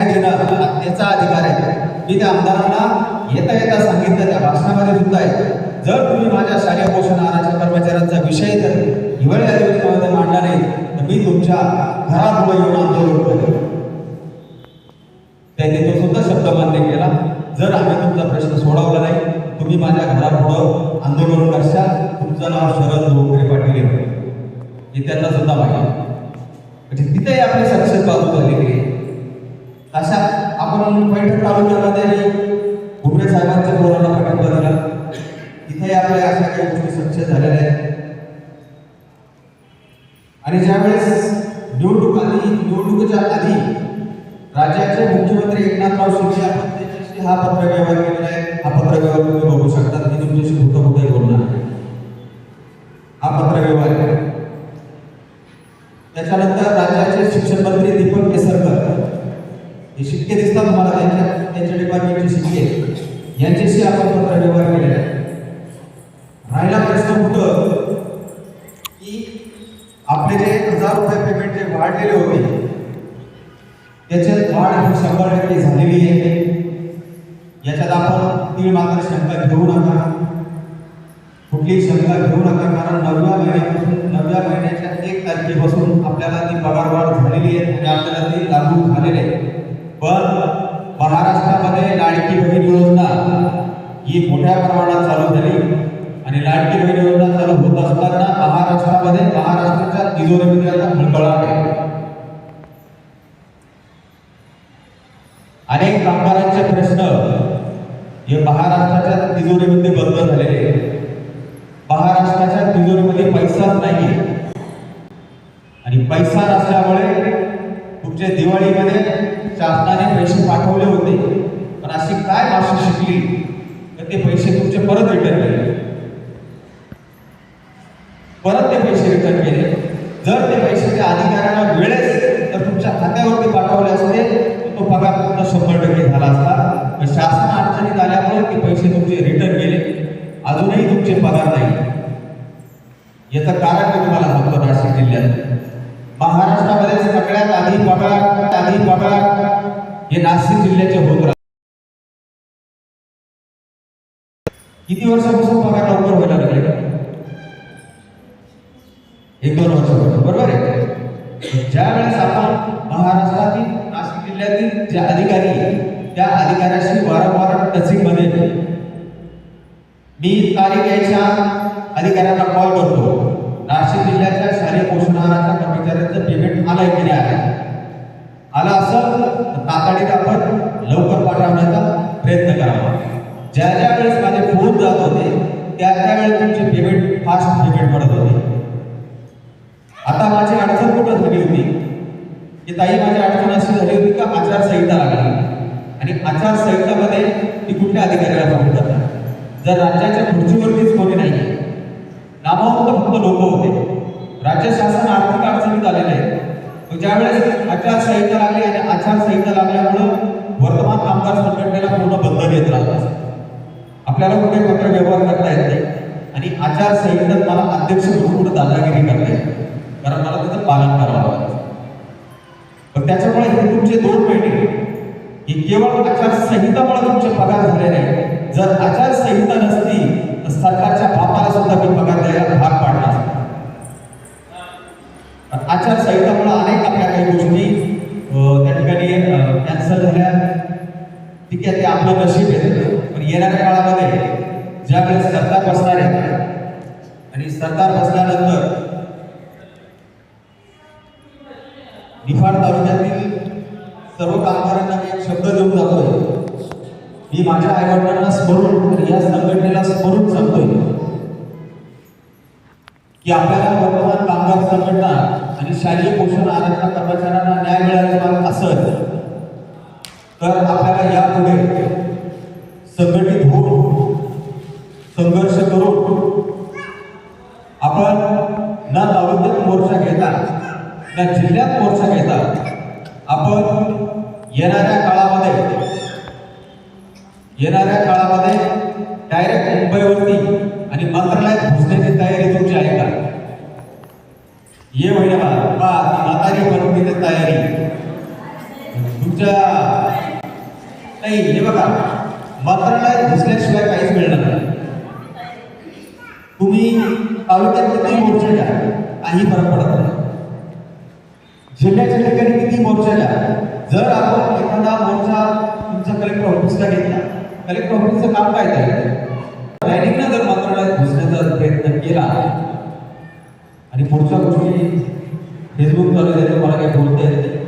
देणं त्याचा अधिकार आहे. मी त्या आमदारांना येता येता सांगितलं त्या भाषणामध्ये सुद्धा आहे. जर तुम्ही माझ्या शालेय पोषण आहाराच्या कर्मचाऱ्यांचा विषय जर हिवाळी अधिवेशनामध्ये मांडला नाही तर मी तुमच्या घरापुढे येऊन आंदोलन करेन त्यांनी तो सुद्धा शब्द मान्य केला. जर आम्ही तुमचा प्रश्न सोडवला नाही तुम्ही माझ्या घरापुढं आंदोलन करशाल. तुमचं नाव शरद लोकरे पाटील हे त्यांना सुद्धा माहिती म्हणजे तिथेही आपली सक्सेस बाजू झालेली आहे. अशा आपण पैठण तालुक्यामध्ये भुमरे साहेबांच्या कोरोना पाठिंबा दिला तिथे आपल्या अशा काही गोष्टी स्वच्छ झालेल्या आहेत. आणि ज्यावेळेस निवडणूक आली निवडणुकीच्या आधी राज्याचे मुख्यमंत्री एकनाथराव शिंदे आपण त्यांच्याशी हा पत्र व्यवहार केलेला आहे. हा पत्र व्यवहार तुम्ही बघू शकता. मी तुमच्याशी कुठं कुठे बोलणार हा पत्र व्यवहार आहे. त्याच्यानंतर राज्याचे शिक्षण मंत्री शिक्के दिसतात तुम्हाला त्यांच्या त्यांच्या डिपार्टमेंटचे शिक्के यांच्याशी आपण पत्र व्यवहार केलेला आहे राहिला प्रश्न कुठं की आपले जे हज़ार रुपये पेमेंट जे वाढलेले होते, त्याच्यात वाढ ही शंभर टक्के झालेली आहे. याच्यात आपण तीळ मात्र शंका घेऊ नका. कुठलीही शंका घेऊ नका, कारण नवव्या महिन्यापासून, नवव्या महिन्याच्या एक तारखेपासून आपल्याला ती पगारवाढ झालेली आहे आणि आपल्याला ती लागू झालेली आहे. पण महाराष्ट्रामध्ये लाडकी बहीण योजना ही मोठ्या प्रमाणात चालू झाली. आणि लाडकी बहीण योजना चालू होत असताना महाराष्ट्रामध्ये महाराष्ट्राच्या तिजोरीमध्ये आता खळबळाट आहे. अनेक कामगारांचे प्रश्न हे महाराष्ट्राच्या तिजोरीमध्ये बंद झालेले महाराष्ट्राच्या तिजोरीमध्ये पैसाच नाही आणि पैसा नसल्यामुळे तुमच्या दिवाळीमध्ये शासनाने पैसे पाठवले होते. पण अशी काय भाषा शिकली? तर ते पैसे तुमचे परत रिटर्न केले. परत ते पैसे रिटर्न केले. जर ते पैसे त्या अधिकाऱ्यांना वेळेस तर तुमच्या खात्यावरती पाठवले असते तो पगार तुमचा शंभर टक्के झाला असता. पण शासन अडचणीत आल्यामुळे ते पैसे तुमचे रिटर्न केले. अजूनही तुमचे पगार नाही. याचं कारण मी तुम्हाला सांगतो नाशिक जिल्ह्यात. महाराष्ट्रामध्ये सगळ्यात आधी पगार आधी पगार हे नाशिक जिल्ह्याचे होत राहत. किती वर्षापासून पगार लवकर व्हायला लागले एक दोन वर्षापासून बरोबर आहे? ज्या वेळेस आपण महाराष्ट्रातील नाशिक जिल्ह्यातील जे अधिकारी त्या अधिकाऱ्याशी वारंवार टचिंगमध्ये मी तारीख यायच्या अधिकाऱ्यांना कॉल करतो. नाशिक जिल्ह्याच्या शालेय पोषण आलाय की नाही आलंय आलं असेल आपण लवकर पाठवण्याचा प्रयत्न करावा ज्या ज्या वेळेस माझे फोन जात होते त्या त्यावेळेस तुमचे पेमेंट फास्ट पेमेंट पडत होते. आता माझी अडचण कुठं झाली होती? की ताई माझी अडचण अशी झाली होती का आचारसंहिता लागली? आणि आचारसंहितामध्ये ती कुठल्या अधिकाऱ्याला फोन करतात जर राज्याच्या खुर्चीवरतीच कोणी नाही नामावंत फक्त लोक होते. राज्य शासन आर्थिक अडचणीत आलेले आहे मग ज्यावेळेस आचारसंहिता लागली आणि आचारसंहिता लागल्यामुळं वर्तमान कामगार संघटनेला पूर्ण बंधन येत राहतात आपल्याला कुठे पत्र व्यवहार करता येत नाही. आणि आचारसंहितेत मला अध्यक्ष म्हणून कुठे दादागिरी करता येते कारण मला त्याचं पालन करावं लागतं. पण त्याच्यामुळे हे तुमचे दोन महिने हे केवळ आचारसंहितामुळे तुमचे पगार झाले नाही. जर आचारसंहिता नसती तर सरकारच्या बापाला सुद्धा मी पगार द्यायला भाग पाडला आचारसंहिता पण आचारसंहितामुळे अनेक आपल्या काही गोष्टी त्या ठिकाणी कॅन्सल झाल्या. ठीक आहे ते आपलं नशीब आहे. पण येणाऱ्या काळामध्ये ज्यावेळेस सरकार बसणार आहे आणि सरकार बसल्यानंतर निफाड तालुक्यातील सर्व कामगारांना मी एक शब्द देऊन जातोय. मी माझ्या आईवडिलांना स्मरून या संघटनेला स्मरून सांगतोय की आपल्याला वर्तमान कामगार संघटना आणि शालेय पोषण आहाराच्या या जिल्ह्यात मोर्चा घेता. आपण येणाऱ्या काळामध्ये येणाऱ्या काळामध्ये डायरेक्ट मुंबईवरती आणि मंत्रालयात घुसण्याची तयारी तुमची आहे का? ये महिना बा म्हातारी बनवण्याची तयारी. तुमच्या नाही हे बघा मंत्रालयात घुसल्याशिवाय काहीच मिळणार नाही. तुम्ही तालुक्यात किती मोर्चे घ्या काही फरक पडत नाही. जिल्ह्याच्या ठिकाणी किती मोर्चाला जर आपण एखादा मोर्चा तुमच्या कलेक्टर ऑफिसला घेतला कलेक्टर ऑफिसचं काम काय ते जर मंत्रालयात घुसण्याचा प्रयत्न केला आणि पुढच्या गोष्टी फेसबुक चालू आहे मला काही बोलता येत नाही.